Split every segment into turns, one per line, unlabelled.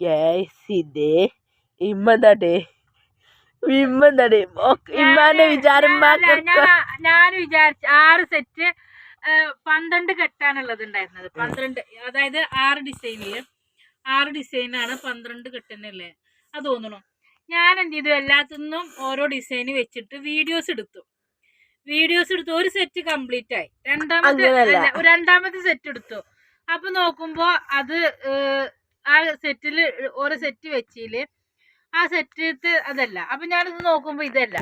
Gas ഇത് ഇമ്മന്താട്ടെ ഇമ്മന്താട്ടെ ഇമ്മാന്റെ വിചാരം
ഞാൻ വിചാരിച്ച ആറ് സെറ്റ് പന്ത്രണ്ട് കെട്ടാനുള്ളത് ഉണ്ടായിരുന്നത് പന്ത്രണ്ട് അതായത് ആറ് ഡിസൈനിൽ ആറ് ഡിസൈനാണ് പന്ത്രണ്ട് കെട്ടുന്നല്ലേ അത് തോന്നണു. ഞാൻ എന്ത് ചെയ്തു? എല്ലാത്തിനും ഓരോ ഡിസൈൻ വെച്ചിട്ട് വീഡിയോസ് എടുത്തു. വീഡിയോസ് എടുത്തു. ഒരു സെറ്റ് കംപ്ലീറ്റ് ആയി. രണ്ടാമത്തെ രണ്ടാമത്തെ സെറ്റ് എടുത്തു. അപ്പൊ നോക്കുമ്പോ അത് ആ സെറ്റിൽ ഓരോ സെറ്റ് വെച്ചിൽ. ആ സെറ്റ് അതല്ല. അപ്പൊ ഞാനിത് നോക്കുമ്പോ ഇതല്ല.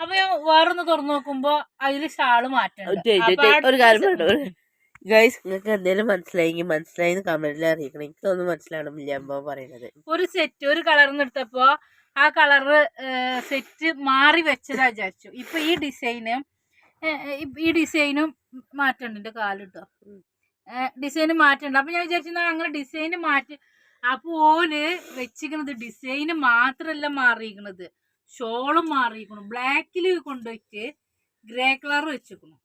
അപ്പൊ ഞാൻ വേറൊന്ന് തുറന്നു നോക്കുമ്പോ
അതിൽ
ഷാൾ
മാറ്റണം ഗൈസ് നിങ്ങൾക്ക് എന്തെങ്കിലും മനസ്സിലായെങ്കിൽ മനസ്സിലായെന്ന് കമന്റിൽ അറിയിക്കണം. എനിക്കൊന്നും മനസ്സിലാവണമില്ല അമ്മ പറയുന്നത്
ഒരു സെറ്റ് ഒരു കളറിന്ന് എടുത്തപ്പോ ആ കളറ് സെറ്റ് മാറി വെച്ചതാ വിചാരിച്ചു. ഇപ്പൊ ഈ ഡിസൈന് ഈ ഡിസൈനും മാറ്റണ്ട്. എന്റെ കാലിട്ടോ ഡിസൈന് മാറ്റണ്ട. അപ്പൊ ഞാൻ വിചാരിച്ചു അങ്ങനെ ഡിസൈൻ മാറ്റി. അപ്പൊ ഓൽ വെച്ചിരിക്കണത് ഡിസൈന് മാത്രല്ല മാറിയിരിക്കണത്. ഷോളും മാറിയിരിക്കണു. ബ്ലാക്കിൽ കൊണ്ടുപോയിട്ട് ഗ്രേ കളർ വെച്ചിരിക്കണു.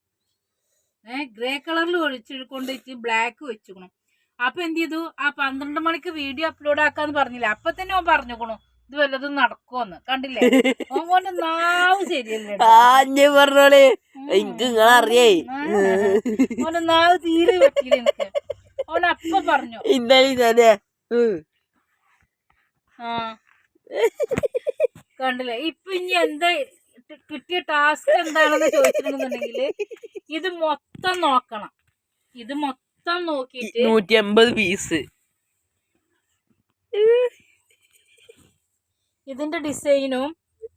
ഏഹ് ഗ്രേ കളറിൽ ഒഴിച്ച് കൊണ്ടുപോയിട്ട് ബ്ലാക്ക് വെച്ചിരിക്കണു. അപ്പൊ എന്ത് ചെയ്തു? ആ പന്ത്രണ്ട് മണിക്ക് വീഡിയോ അപ്ലോഡ് ആക്കാന്ന് പറഞ്ഞില്ല? അപ്പൊ തന്നെ ഓൻ പറഞ്ഞുക്കണു ഇത് വല്ലതും നടക്കുമെന്ന് കണ്ടില്ലേ? കൊണ്ട് നാവ് ശരിയല്ലേ
ആഞ്ഞ് പറഞ്ഞോളെ. എനിക്ക് നിങ്ങളറിയേ.
ഓന്റെ നാവ് തീരെ പറ്റിയില്ല എനിക്ക്. ഓൻ അപ്പൊ പറഞ്ഞു.
ഇന്നലെ ഇന്നലെ
ആ കണ്ടില്ലേ? ഇപ്പൊ ഇനി എന്താ കിട്ടിയ ടാസ്ക് എന്താണെന്ന് ചോദിച്ചിട്ടുണ്ടെന്നുണ്ടെങ്കിൽ ഇത് മൊത്തം നോക്കണം. ഇത് മൊത്തം നോക്കിയിട്ട്
നൂറ്റി അമ്പത് പീസ്.
ഇതിന്റെ ഡിസൈനും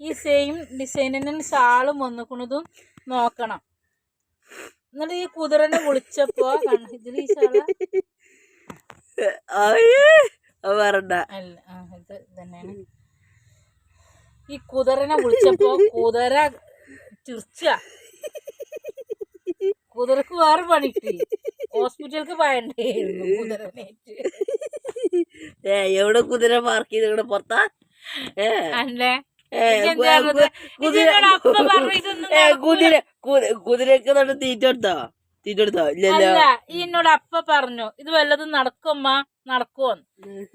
ഈ സെയിം ഡിസൈനിന് ഷാളും വന്നിക്കുന്നതും നോക്കണം. എന്നിട്ട് ഈ കുതിരനെ വിളിച്ചപ്പോ ഇതിൽ ഈ ഷാള? അല്ല ഇത് തന്നെയാണ് ഈ കുതിരനെ വിളിച്ചപ്പോ കുതിര ചിർച്ച. കുതിരക്ക് വേറെ പണി കിട്ടി ഹോസ്പിറ്റലിക്ക് പോയണ്ടായിരുന്നു കുതിരനേറ്റ്
എവിടെ കുതിര പാർക്ക് ചെയ്ത് ഇവിടെ പുറത്താ?
അല്ലേ?
കുതിര കുതിരക്ക് തൊട്ട് തീറ്റ കൊടുത്തോ? തീറ്റ കൊടുത്തോ? ഇല്ലല്ലോ
എന്നോട് അപ്പ പറഞ്ഞു ഇത് വല്ലതും നടക്കുമ്മ നടക്കുമോന്ന്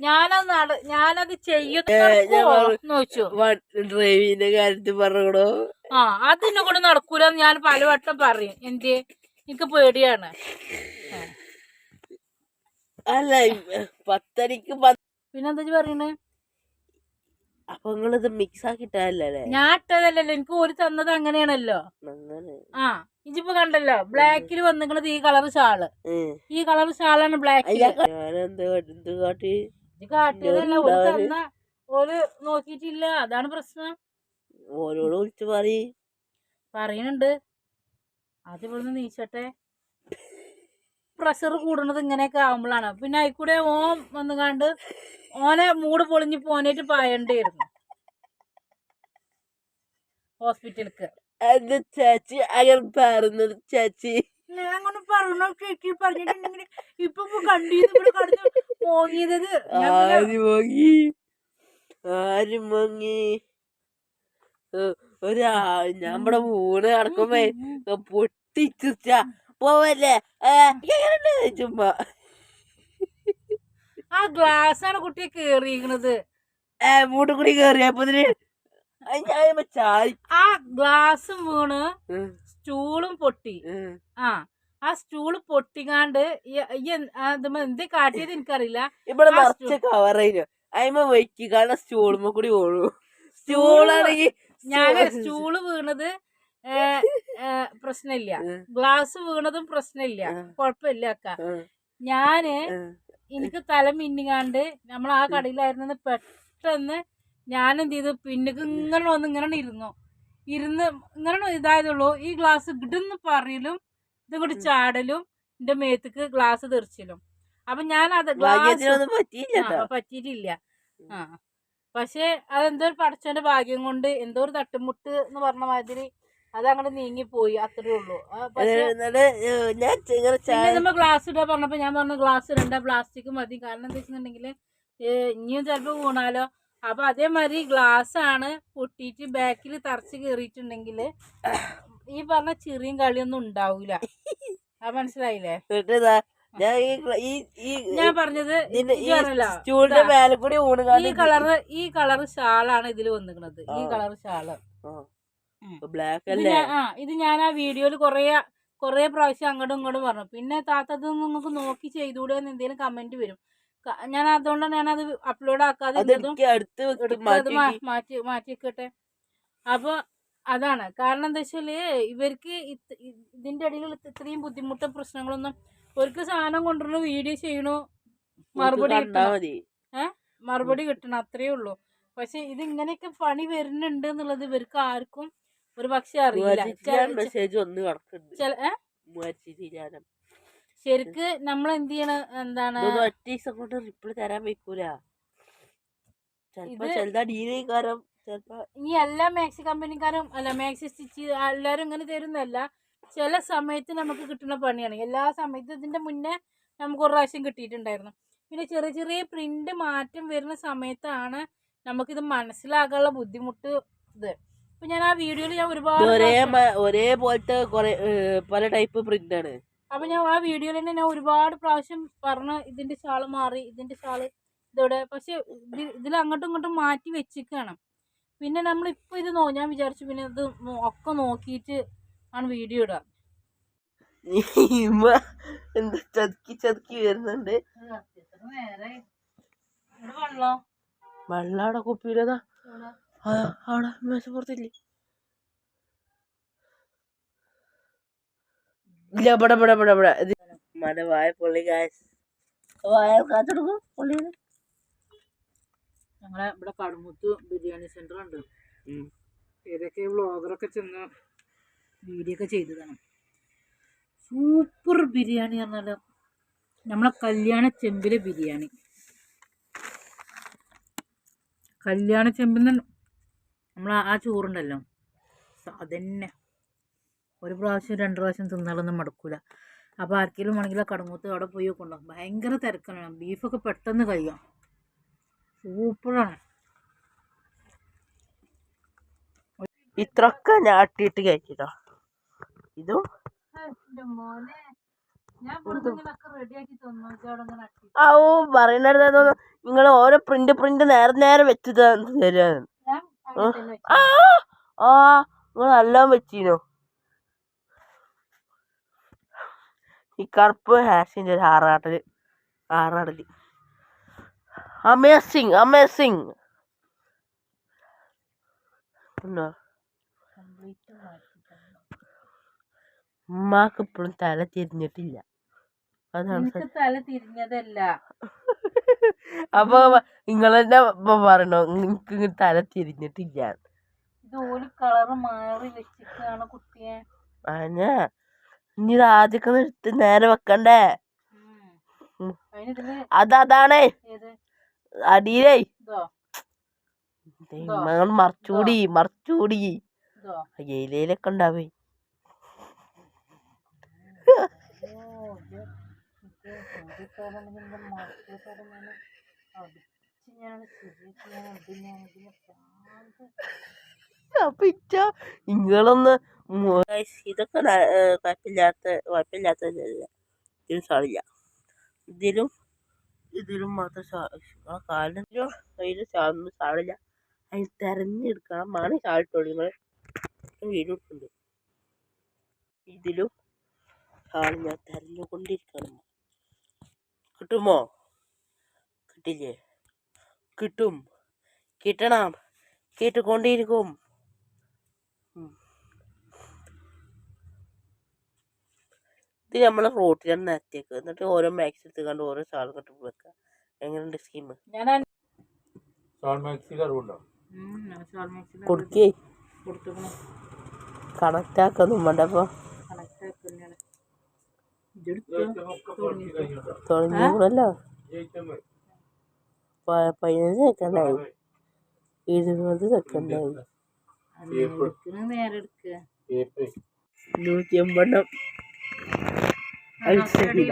ഞാനത് നട ഞാനത് ചെയ്യുന്ന
ഡ്രൈവിന്റെ കാര്യത്തിൽ പറഞ്ഞോ
ആ അതിനെ കൂടെ നടക്കൂലെന്ന് ഞാൻ പലവട്ടം പറയും. എന്ത് എനിക്ക് പേടിയാണ്.
അല്ല പത്തരക്ക് പത്ത്
പിന്നെന്താ പറയണേ?
അപ്പൊ നിങ്ങളിത് മിക്സ് ആക്കിട്ടല്ലേ
ഞാൻ ഇട്ടതല്ലല്ലോ എനിക്ക് ഒരു തന്നത് അങ്ങനെയാണല്ലോ.
അങ്ങനെ.
ആ ഇജിപ്പോ കണ്ടല്ലോ. ബ്ലാക്കിൽ വന്നിക്കണത് ഈ കളർ
ഷാൾ.
ഈ കളർ ഷാളാണ്
ഞാനെന്ത് കാട്ടി-
കാട്ടിയതല്ല. തന്ന നോക്കിയിട്ടില്ല. അതാണ് പ്രശ്നം.
ഓരോട് വിളിച്ചു പറയണുണ്ട്.
പറയുന്നുണ്ട് അത് ഇവിടുന്ന് നീച്ചട്ടെ. പ്രഷർ കൂടുന്നത് ഇങ്ങനെയൊക്കെ ആവുമ്പോഴാണ് പിന്നെ അതിൽക്കൂടെ ഓം വന്നു കണ്ട് ഓനെ മൂട് പൊളിഞ്ഞ് പോനേറ്റ് പായണ്ടായിരുന്നു ഹോസ്പിറ്റലിക്ക്
എന്റെ ചേച്ചി അങ്ങനെ പറയുന്നത് ചേച്ചി.
അങ്ങനെ പറഞ്ഞു ചേച്ചി പറഞ്ഞിട്ടുണ്ടെങ്കിൽ ഇപ്പൊ കണ്ടിരുന്നു കടന്ന് മോങ്ങിയത്.
ആര് വാങ്ങി ആര് വാങ്ങി ഒരാ നമ്മുടെ മൂന്ന് നടക്കുമ്പോ പൊട്ടിച്ചിച്ച പോവല്ലേ? ചുമ്മാ.
ആ ഗ്ലാസ് ആണ് കുട്ടിയെ കേറിയിരിക്കണത്.
ഏ മൂട്ട് കൂടി കേറിയപ്പോ ഇതിന് ഞാൻ ചാരി
ആ ഗ്ലാസ് വീണ് സ്റ്റൂളും പൊട്ടി. ആ ആ സ്റ്റൂൾ പൊട്ടിങ്ങാണ്ട് എന്ത്- കാട്ടിയത് എനിക്കറിയില്ല.
ഇവിടെ നിറച്ച് കവറേനു അയിമ വയ്ക്കി. കാരണം സ്റ്റൂളുമ്മ കൂടി ഓണു സ്റ്റൂളാണെങ്കിൽ
ഞാൻ സ്റ്റൂൾ വീണത് പ്രശ്നമില്ല. ഗ്ലാസ് വീണതും പ്രശ്നമില്ല. കുഴപ്പമില്ല അക്ക
ഞാൻ
എനിക്ക് തല മിന്നിങ്ങാണ്ട് നമ്മൾ ആ കടയിലായിരുന്നു പെട്ടെന്ന് ഞാൻ എന്ത് ചെയ്തു? പിന്നെ ഇങ്ങനെ വന്ന് ഇങ്ങനെ ഇരുന്നു. ഇരുന്ന് ഇങ്ങനെ ഇതായതുള്ളൂ. ഈ ഗ്ലാസ് ഇടുന്ന് പറയലും ഇത് കൂടി ചാടലും എന്റെ മേത്തേക്ക് ഗ്ലാസ് തെറിച്ചിലും. അപ്പൊ ഞാൻ അത് ഗ്ലാസ് പറ്റിയിട്ടില്ല. ആ. പക്ഷെ അതെന്തോ ഒരു പടച്ചോന്റെ ഭാഗ്യം കൊണ്ട് എന്തോ ഒരു തട്ടുമുട്ട് എന്ന് പറഞ്ഞ മാതിരി അത് നീങ്ങി നീങ്ങിപ്പോയി അത്രേ ഉള്ളൂ. ആ, പക്ഷെ
ഞാൻ ഇങ്ങനെ ചായ
നമ്മ ഗ്ലാസ് ഇടാൻ പറഞ്ഞപ്പോ ഞാൻ പറഞ്ഞ ഗ്ലാസ് ഇടണ്ട പ്ലാസ്റ്റിക് മതി. കാരണം എന്താ വെച്ചിട്ടുണ്ടെങ്കിൽ ഇനിയും ചിലപ്പോ വീണാലോ. അപ്പൊ അതേമാതിരി ഗ്ലാസ് ആണ് പൊട്ടിയിട്ട് ബാക്കിൽ തറച്ച് കയറിയിട്ടുണ്ടെങ്കിൽ ഈ പറഞ്ഞ ചെറിയ കളിയൊന്നും ഉണ്ടാവൂല. ആ മനസ്സിലായില്ലേ?
ഞാൻ ഈ ഈ
ഞാൻ പറഞ്ഞത്
ഈ
കളർ പറഞ്ഞല്ലോ,
സ്റ്റൂളിന്റെ
ഇതാ.
മേലെ കൂടി
ഈ കളർ ഈ കളർ ഷാളാണ് ഇതിൽ വന്നിക്കണത്. ഈ കളർ ഷാൾ.
ബ്ലാക്ക് അല്ലേ?
ആ ഇത് ഞാൻ ആ വീഡിയോയിൽ കുറേ കുറേ പ്രാവശ്യം അങ്ങോട്ടും ഇങ്ങോട്ടും പറഞ്ഞു. പിന്നെ താത്തത് നിങ്ങൾക്ക് നോക്കി ചെയ്തുകൂടെ എന്ന് എന്തെങ്കിലും കമന്റ് വരും. ഞാൻ അതുകൊണ്ടാണ് ഞാൻ അത് അപ്ലോഡ് ആക്കാതെ
മാറ്റി
മാറ്റി വെക്കട്ടെ. അപ്പൊ അതാണ്. കാരണം എന്താ വെച്ചാൽ ഇവർക്ക് ഇതിന്റെ ഇടയിൽ ഇത്രയും ബുദ്ധിമുട്ടും പ്രശ്നങ്ങളൊന്നും അവർക്ക് സാധനം കൊണ്ടുവരണു വീഡിയോ ചെയ്യണു മറുപടി കിട്ടണം. മറുപടി കിട്ടണം. അത്രേ ഉള്ളൂ. പക്ഷെ ഇത് ഇങ്ങനെയൊക്കെ പണി വരുന്നുണ്ട് എന്നുള്ളത് ഇവർക്ക് ആർക്കും ഒരു പക്ഷെ അറിയില്ല. ശരിക്ക് നമ്മൾ എന്ത് ചെയ്യണം? എന്താണ്?
ഇതൊന്നും ഒറ്റ ദിവസം കൊണ്ട് റിപ്ലൈ തരാൻ വെക്കൂല.
ഇനി എല്ലാ മാക്സി കമ്പനിക്കാരും അല്ല മാക്സി സ്റ്റിച്ച് എല്ലാരും ഇങ്ങനെ തരുന്നല്ല ചില സമയത്ത് നമുക്ക് കിട്ടുന്ന പണിയാണ്. എല്ലാ സമയത്തും ഇതിന്റെ മുന്നേ നമുക്ക് ഒരു പ്രാവശ്യം കിട്ടിയിട്ടുണ്ടായിരുന്നു. പിന്നെ ചെറിയ ചെറിയ പ്രിന്റ് മാറ്റം വരുന്ന സമയത്താണ് നമുക്കിത് മനസ്സിലാക്കാനുള്ള ബുദ്ധിമുട്ട് ഇത്. ഇപ്പൊ ഞാൻ ആ വീഡിയോയിൽ ഞാൻ ഒരുപാട്
ഒരേ ഒരേപോലത്തെ കൊറേ പല ടൈപ്പ് പ്രിന്റ് ആണ്.
അപ്പൊ ഞാൻ ആ വീഡിയോയിൽ തന്നെ ഞാൻ ഒരുപാട് പ്രാവശ്യം പറഞ്ഞു ഇതിന്റെ ഷാൾ മാറി ഇതിന്റെ ഷാൾ ഇതോടെ. പക്ഷെ ഇതിൽ അങ്ങോട്ടും ഇങ്ങോട്ടും മാറ്റി വെച്ചിരിക്കണം പിന്നെ നമ്മൾ ഇപ്പൊ ഇത് നോ ഞാൻ വിചാരിച്ചു പിന്നെ ഇത് ഒക്കെ നോക്കിയിട്ട് ആണ് വീഡിയോ ഇടുക.
എന്താ ചതുക്കി ചതുക്കി വരുന്നുണ്ട്.
വെള്ളം?
വെള്ളാടെ കുപ്പിയിലതാ. ആടെ മേശപ്പുറത്തില്ലേ? ഇല്ല ഇവിടെ ഇവിടെ ഇവിടെ ഇവിടെ. മന വായ പൊള്ളി കാശ് വായ കാത്തെടുക്കും പൊള്ളിന്
ഞങ്ങളെ ഇവിടെ കടുമുത്ത് ബിരിയാണി സെന്റർ ഉണ്ട്. ഏതൊക്കെ ബ്ലോഗറൊക്കെ ചെന്ന് വീഡിയോ ഒക്കെ ചെയ്തതാണ് സൂപ്പർ ബിരിയാണി പറഞ്ഞാൽ നമ്മളെ കല്യാണ ചെമ്പിലെ ബിരിയാണി. കല്യാണ ചെമ്പിന്ന് നമ്മൾ ആ ചോറുണ്ടല്ലോ. അതന്നെ. ഒരു പ്രാവശ്യം രണ്ട് പ്രാവശ്യം തിന്നാലൊന്നും മടക്കൂല. അപ്പോൾ ആർക്കെങ്കിലും വേണമെങ്കിൽ ആ കടമൂത്ത് അവിടെ പോയി കൊണ്ടോ ഭയങ്കര തിരക്കാണ്. ബീഫൊക്കെ പെട്ടെന്ന് കഴിയാം. സൂപ്പറാണ്.
ഇത്രക്ക ഞാട്ടിട്ട് കഴിച്ചിട്ടോ ഇതും?
മോനെ. ഞാൻ ഇവിടുന്നൊക്കെ റെഡിയാക്കി തന്നു. അവിടെ ഇങ്ങനെ
ആ ഓ പറയുന്നത് നിങ്ങൾ ഓരോ പ്രിന്റ് പ്രിന്റ് നേരെ നേരെ വെച്ച്
തരാ.
ആ നിങ്ങൾ എല്ലാം വെച്ചീനോ ഈ കറുപ്പ് ഹാഷിന്റെ ഒരു ആറാടൽ ആറാടൽ. അമേസിങ് അമേസിങ് ഉണ്ടോ?
Complete
ഉമ്മാക്ക് ഇപ്പോഴും തല തിരിഞ്ഞിട്ടില്ല. അതാണ്
തല തിരിഞ്ഞതല്ല.
അപ്പൊ നിങ്ങൾ തന്നെ പറയണോ? നിങ്ങക്ക് തല തിരിഞ്ഞിട്ടില്ല.
ഇത് ഒരു കളറ് മാറി വെച്ചിട്ടാണ് കുട്ടിയെ.
അഞ്ഞാ നീ ആദ്യമൊക്കെ എടുത്ത് നേരെ വെക്കണ്ടേ. അത് അതാണേ. അടിയിലേ. മറച്ചൂടി മറച്ചൂടി.
ഇതോ?
ഏലയിലൊക്കെ ഉണ്ടാവേ
ഓ ഇത് അടിച്ച് ഞാൻ ശരിയാക്കി ഞാൻ ഇതിനെ പ്രാന്ത്.
അപ്പൊ ഇച്ച നിങ്ങളൊന്ന് ഇതൊക്കെ കുഴപ്പമില്ലാത്ത കുഴപ്പമില്ലാത്ത കുഴപ്പമില്ലാത്തതല്ല ഇതിലും സാറില്ല ഇതിലും ഇതിലും മാത്രം കാലിലും കയ്യിലും സാധനം സാറില്ല അതിൽ തെരഞ്ഞെടുക്കണം. മണി സാറിട്ടുള്ളൂ നിങ്ങൾ വീടുണ്ട് ഇതിലും സാറ് ഞാൻ തെരഞ്ഞുകൊണ്ടിരിക്കണം. കിട്ടുമോ? കിട്ടില്ലേ? കിട്ടും. കിട്ടണം. കേട്ടുകൊണ്ടിരിക്കും. ഇത് നമ്മൾ റോട്ടിലാണ് നിരത്തിയേക്ക് എന്നിട്ട് ഓരോ മാക്സ് എടുത്തുകൊണ്ട് ഓരോ സാൾ കെട്ടി വെക്കുക എങ്ങനെയുണ്ട് സ്കീം
ഞാൻ
കൊടുക്കേ. കണക്റ്റാക്കൊന്നും വേണ്ടപ്പോ തുടങ്ങിയല്ലോ പതിനഞ്ച് സെക്കൻഡായി. ഇരുപത് സെക്കൻഡായി. നൂറ്റി ചെയ്ത.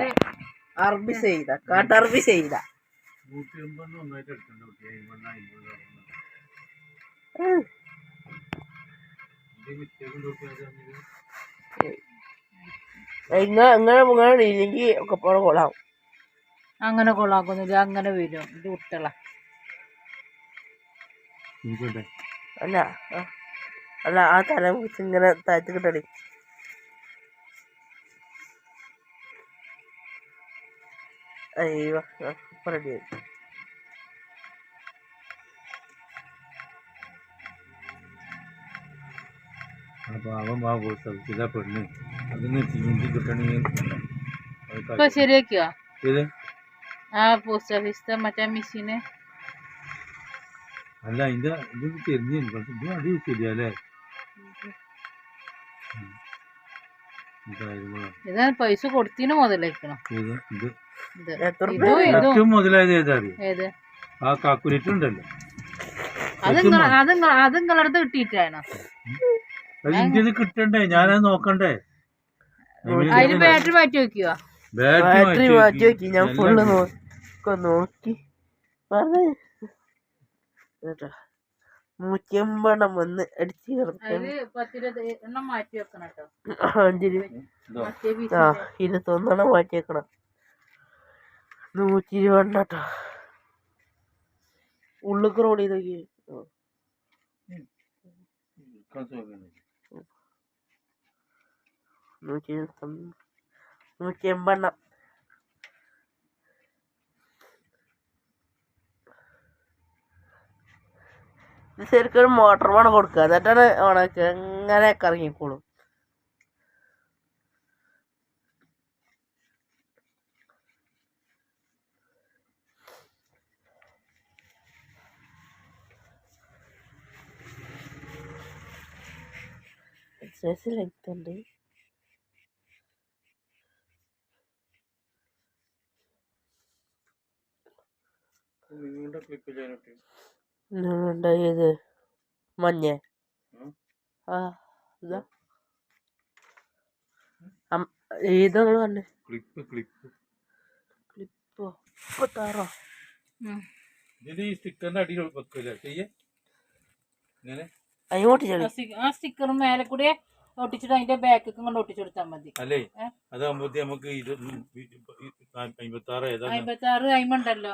അറബി ചെയ്ത. കാട്ടറബി ചെയ്ത ഇങ്ങനെ ഇങ്ങനെ ഇങ്ങനെ ഇല്ലെങ്കിൽ ഒക്കെ പോലെ കൊള്ളാം
അങ്ങനെ കൊള്ളാക്കൊന്നുമില്ല അങ്ങനെ വരും. ഇത് കുട്ടികള.
അല്ല അല്ല ആ തല ഇങ്ങനെ താഴ്ത്തി കിട്ടടി അയ്യോ ഇപ്പൊ
അപ്പോൾ അവൻ ആ സ്ഥലത്തിലെ പെണ്ണ്. അതിന് ചീന്തി കിട്ടണമെങ്കിൽ
ഇപ്പൊ. ശരിയാക്കിയോ?
ഏത്?
ആ പോസ്റ്റ് ഓഫീസിലെ മറ്റേ മെഷീന്
അല്ല അതിന്റെ ഇത് തിരിഞ്ഞു പക്ഷെ ഇത് അടി ശരിയല്ലേ.
ഇത് പൈസ കൊടുത്തിന് മുതലേക്കണം
ഇത്. ഇത്.
ഇത് ഇതും ഇതും.
ഏറ്റവും മുതലായത് ഏതാ അറിയോ ആ കാക്കുലേറ്റർ ഉണ്ടല്ലോ.
അത് അത് അത് നിങ്ങളടുത്ത് കിട്ടിയിട്ടാണ്?
ഇന്ത്യയിൽ കിട്ടണ്ടേ ഞാനത് നോക്കണ്ടേ
അതിന് ബാറ്ററി മാറ്റി വെക്കുക
ബാറ്ററി മാറ്റി വെക്കി ഞാൻ ഫുള്ള് നോക്കി നോക്കി പറഞ്ഞു കേട്ടോ നൂറ്റി എൺപതെണ്ണം വന്ന് അടിച്ച് ആ ഇരുപത്തൊന്നെണ്ണം മാറ്റി വെക്കണം നൂറ്റി ഇരുപതെണ്ണം കേട്ടോ ഉള്ളിക്ക് റോഡ് ചെയ്തോക്കി നൂറ്റി നൂറ്റി എൺപെണ്ണം ഇത് ശരിക്കും ഒരു മോട്ടർ വേണം കൊടുക്കുക. എന്നിട്ടാണ് ഓണാക്കുക എങ്ങനെ കറങ്ങിക്കോളും എക്സസൈസ് ലെങ്ത് ഉണ്ട്. ഇത് മഞ്ഞ?
ഉം.
ആ ഇതാ. അം- ഏത് നിങ്ങൾ പറഞ്ഞേ?
Clip clip.
ക്ലിപ്പോ? മുപ്പത്താറോ?
ഉം.
ഇതിൽ ഈ സ്റ്റിക്കറിന്റെ അടിയിൽ വെക്കില്ല ചെയ്യേ. ഇങ്ങനെ.
അങ്ങോട്ട്
ആ
ചെടി
ആ സ്റ്റിക്കർ മേലെ കൂടെ ഒട്ടിച്ചിട്ട് അതിന്റെ ബാക്ക് കൊണ്ട് ഒട്ടിച്ചു കൊടുത്താൽ മതി.
അല്ലേ? അതാകുമ്പോഴത്തേ നമുക്ക് ഇത് അമ്പത്തി ആറ് ഏതാണ്?
അമ്പത്തി ആറ് അയിമുണ്ടല്ലോ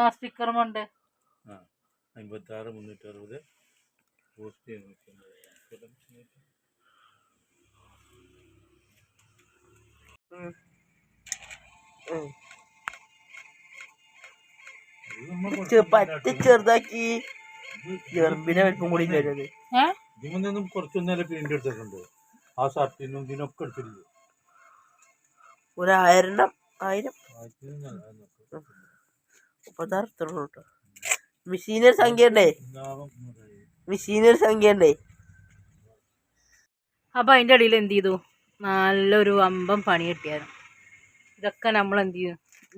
ആ
സ്റ്റിക്കറും ഉണ്ട്
അമ്പത്തി ആറ് മുന്നൂറ്റി അറുപത്. പോസ്റ്റ്
പറ്റ ചെറുതാക്കി ചെറുപ്പിനെ വലിപ്പം കൂടി വരുന്നത്
നിന്നും കുറച്ചൊന്നേരം പ്രിന്റ് എടുത്തിട്ടുണ്ട്. ആ ഷർട്ടിനും ഇതിനൊക്കെ എടുത്തിട്ടുണ്ട്.
ഒരു ആയിരം. ആയിരം. മുപ്പത്താറ് കേട്ടോ മെഷീനൊരു സംഖ്യ ഉണ്ടേ. മെഷീനൊരു സംഖ്യ ഉണ്ടേ
അപ്പൊ അതിന്റെ ഇടയിൽ എന്ത് ചെയ്തു? നല്ലൊരു അമ്പം പണി കിട്ടിയായിരുന്നു. ഇതൊക്കെ നമ്മൾ എന്ത് ചെയ്യും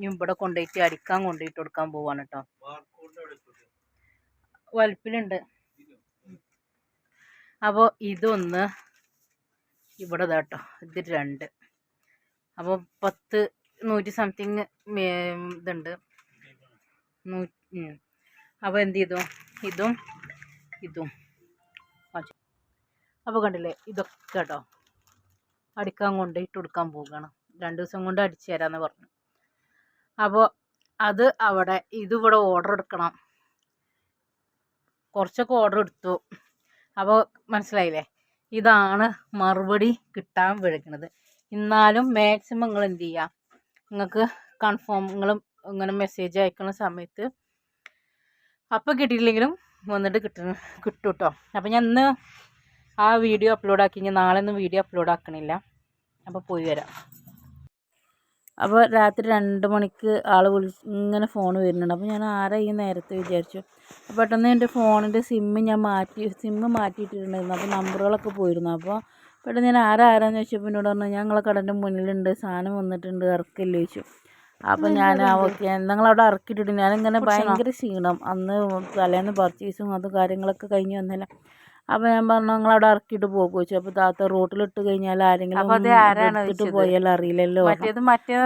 ഇവിടെ കൊണ്ടുപോയിട്ട് അടിക്കാൻ കൊണ്ടുപോയിട്ട് കൊടുക്കാൻ പോവാണ് കേട്ടോ. വലുപ്പിലുണ്ട് അപ്പോൾ ഇതൊന്ന് ഇവിടെ ഇതാട്ടോ ഇത് രണ്ട്. അപ്പോൾ പത്ത് നൂറ്റി സംതിങ് ഇതുണ്ട്. നൂ അപ്പോൾ എന്ത് ചെയ്തു? ഇതും ഇതും. അപ്പോൾ കണ്ടില്ലേ ഇതൊക്കെ കേട്ടോ അടിക്കാൻ കൊണ്ട് ഇട്ട് കൊടുക്കാൻ പോവുകയാണ്. രണ്ട് ദിവസം കൊണ്ട് അടിച്ചു തരാമെന്ന് പറഞ്ഞു. അപ്പോൾ അത് അവിടെ ഇതിവിടെ ഓർഡർ എടുക്കണം. കുറച്ചൊക്കെ ഓർഡർ എടുത്തു. അപ്പോൾ മനസ്സിലായില്ലേ? ഇതാണ് മറുപടി കിട്ടാൻ വിളിക്കുന്നത് എന്നാലും മാക്സിമം നിങ്ങൾ എന്ത് ചെയ്യുക നിങ്ങൾക്ക് കൺഫേം നിങ്ങൾ ഇങ്ങനെ മെസ്സേജ് അയക്കുന്ന സമയത്ത് അപ്പോൾ കിട്ടിയില്ലെങ്കിലും വന്നിട്ട് കിട്ടും കിട്ടും കേട്ടോ അപ്പോൾ ഞാൻ ഇന്ന് ആ വീഡിയോ അപ്ലോഡ് ആക്കി ഇനി നാളെ ഒന്നും വീഡിയോ അപ്ലോഡ് ആക്കണില്ല. അപ്പോൾ പോയി വരാം. അപ്പോൾ രാത്രി രണ്ട് മണിക്ക് ആൾ വിളിച്ച് ഇങ്ങനെ ഫോൺ വരുന്നുണ്ട്. അപ്പോൾ ഞാൻ ആരാ ഈ നേരത്തെ വിചാരിച്ചു. അപ്പോൾ പെട്ടെന്ന് എന്റെ ഫോണിന്റെ സിമ്മ് ഞാൻ മാറ്റി സിമ്മ് മാറ്റിയിട്ടിട്ടുണ്ടായിരുന്നു. അപ്പോൾ നമ്പറുകളൊക്കെ പോയിരുന്നു. അപ്പോൾ പെട്ടെന്ന് ഞാൻ ആരാ ആരാന്ന് ചോദിച്ചപ്പോൾ എന്നോട് പറഞ്ഞു ഞങ്ങളെ കടന്റെ മുന്നിലുണ്ട് സാധനം വന്നിട്ടുണ്ട് ഇറക്കില്ല ചോദിച്ചു. അപ്പം ഞാൻ ആ ഓക്കെ ഞങ്ങളവിടെ ഇറക്കിയിട്ടുണ്ട് ഞാനിങ്ങനെ ഭയങ്കര ക്ഷീണം. അന്ന് തലേന്ന് പർച്ചേസും അതും കാര്യങ്ങളൊക്കെ കഴിഞ്ഞ് വന്നില്ല അപ്പം ഞാൻ പറഞ്ഞു ഞങ്ങളവിടെ ഇറക്കിയിട്ട് പോകും ചോദിച്ചു. അപ്പോൾ താത്ത റോട്ടിലിട്ട് കഴിഞ്ഞാൽ ആരെങ്കിലും എടുത്തിട്ട് പോയാൽ അറിയില്ലല്ലോ.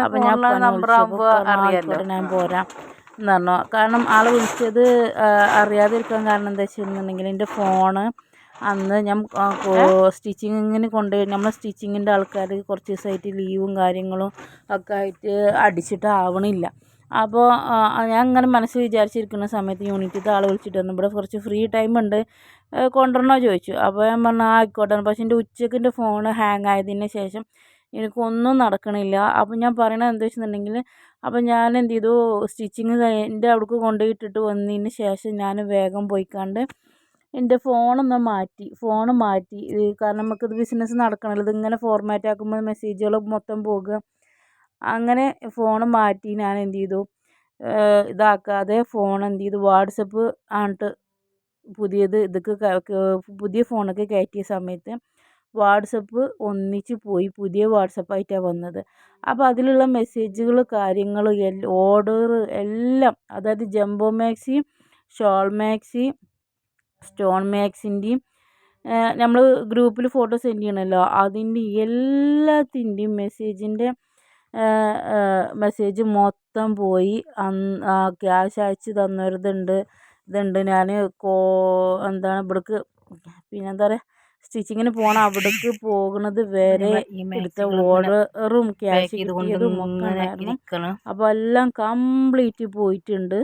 അപ്പം ഞാൻ ആയിക്കോട്ടെ ഞാൻ പോരാം എന്ന് പറഞ്ഞു. കാരണം ആൾ വിളിച്ചത് അറിയാതിരിക്കാൻ കാരണം എന്താ വെച്ചിട്ടുണ്ടെങ്കിൽ എന്റെ ഫോണ്
അന്ന് ഞാൻ സ്റ്റിച്ചിങ്ങിന് കൊണ്ടുപോയി നമ്മൾ സ്റ്റിച്ചിങ്ങിന്റെ ആൾക്കാർ കുറച്ച് ദിവസമായിട്ട് ലീവും കാര്യങ്ങളും ഒക്കെ ആയിട്ട് അടിച്ചിട്ട് ആവണില്ല. അപ്പോൾ ഞാൻ അങ്ങനെ മനസ്സിൽ വിചാരിച്ചിരിക്കുന്ന സമയത്ത് യൂണിറ്റിത്തെ ആൾ വിളിച്ചിട്ട് വന്നു. ഇവിടെ കുറച്ച് ഫ്രീ ടൈം ഉണ്ട്. കൊണ്ടുവരണോ ചോദിച്ചു. അപ്പോൾ ഞാൻ പറഞ്ഞു ആയിക്കോട്ടെ. പക്ഷേ എന്റെ ഉച്ചയ്ക്ക് എന്റെ ഫോൺ ഹാങ് ആയതിന് ശേഷം എനിക്കൊന്നും നടക്കണില്ല. അപ്പോൾ ഞാൻ പറയണത് എന്താ വെച്ചിട്ടുണ്ടെങ്കിൽ അപ്പോൾ ഞാൻ എന്ത് ചെയ്തു? സ്റ്റിച്ചിങ് എന്റെ അവിടേക്ക് കൊണ്ടുപോയിട്ടിട്ട് വന്നതിന് ശേഷം ഞാൻ വേഗം പോയിക്കാണ്ട് എന്റെ ഫോണൊന്ന് മാറ്റി ഫോൺ മാറ്റി. കാരണം നമുക്കിത് ബിസിനസ് നടക്കണമല്ലോ ഇതിങ്ങനെ ഫോർമാറ്റ് ആക്കുമ്പോൾ മെസ്സേജുകൾ മൊത്തം പോകുക. അങ്ങനെ ഫോൺ മാറ്റി ഞാൻ എന്ത് ചെയ്തു. ഇതാക്കാതെ ഫോൺ എന്ത് ചെയ്തു. വാട്സപ്പ് ആണിട്ട് പുതിയത് ഇതൊക്കെ പുതിയ ഫോണൊക്കെ കയറ്റിയ സമയത്ത് വാട്സപ്പ് ഒന്നിച്ച് പോയി. പുതിയ വാട്സപ്പായിട്ടാണ് വന്നത്. അപ്പോൾ അതിലുള്ള മെസ്സേജുകൾ കാര്യങ്ങൾ ഓർഡർ എല്ലാം അതായത് jumbo maxi shawl maxi stone മാക്സിന്റെയും നമ്മൾ ഗ്രൂപ്പിൽ ഫോട്ടോ സെൻഡ് ചെയ്യണമല്ലോ അതിന്റെ എല്ലാത്തിന്റെയും മെസ്സേജിന്റെ മെസ്സേജ് മൊത്തം പോയി. ക്യാഷ് അയച്ച് തന്നൊരിതുണ്ട് ഇതുണ്ട്. ഞാൻ കോ എന്താണ് ഇവിടേക്ക് പിന്നെന്താ പറയുക സ്റ്റിച്ചിങ്ങിന് പോണ അവിടേക്ക് പോകുന്നത് വരെ എടുത്ത ഓർഡറും ക്യാഷ് കിട്ടിയതും ഒക്കെ അപ്പോൾ എല്ലാം കംപ്ലീറ്റ് പോയിട്ടുണ്ട്.